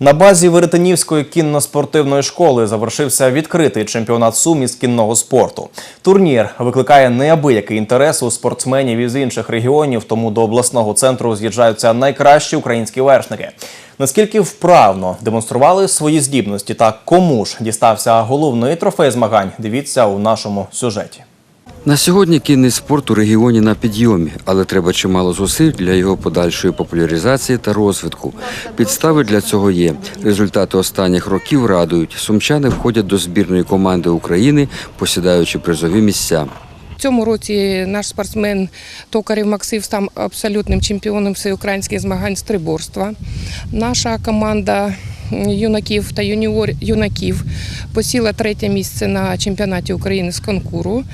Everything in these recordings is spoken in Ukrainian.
На базі Веретенівської кінно-спортивної школи завершився відкритий чемпіонат Сум із кінного спорту. Турнір викликає неабиякий інтерес у спортсменів із інших регіонів, тому до обласного центру з'їжджаються найкращі українські вершники. Наскільки вправно демонстрували свої здібності та кому ж дістався головний трофей змагань, дивіться у нашому сюжеті. На сьогодні кінний спорт у регіоні на підйомі, але треба чимало зусиль для його подальшої популяризації та розвитку. Підстави для цього є. Результати останніх років радують. Сумчани входять до збірної команди України, посідаючи призові місця. В цьому році наш спортсмен Токарів Максим став абсолютним чемпіоном всеукраїнських змагань з триборства. Наша команда юнаків та юніор юнаків посіла третє місце на чемпіонаті України з конкуру.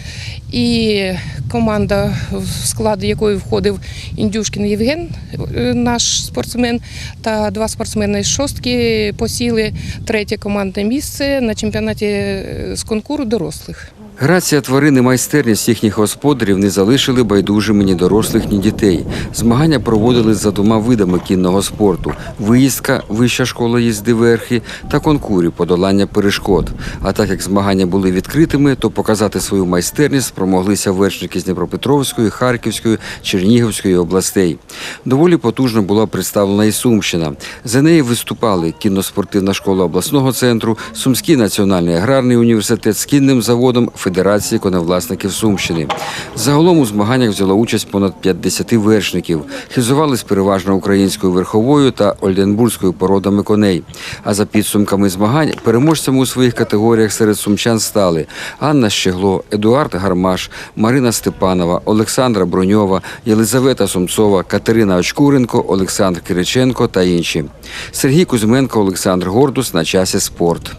І команда, в склад якої входив Індюшкін Євген, е, наш спортсмен, та два спортсмени з шостки посіли третє командне місце на чемпіонаті е, з конкуру дорослих. Грація тварин і майстерність їхніх господарів не залишили байдужими ні дорослих, ні дітей. Змагання проводили за двома видами кінного спорту: виїздка, вища школа їзди верхи та конкурі подолання перешкод. А так як змагання були відкритими, то показати свою майстерність спромоглися вершники з Дніпропетровської, Харківської, Чернігівської областей. Доволі потужно була представлена і Сумщина. За неї виступали кінно-спортивна школа обласного центру, Сумський національний аграрний університет з кінним заводом Федерації коневласників Сумщини. Загалом у змаганнях взяло участь понад 50 вершників. Хизувались переважно українською верховою та ольденбурзькою породами коней. А за підсумками змагань переможцями у своїх категоріях серед сумчан стали Анна Щегло, Едуард Гармаш, Марина Степанова, Олександра Броньова, Єлизавета Сумцова, Катерина Очкуренко, Олександр Кириченко та інші. Сергій Кузьменко, Олександр Гордус на часі спорт.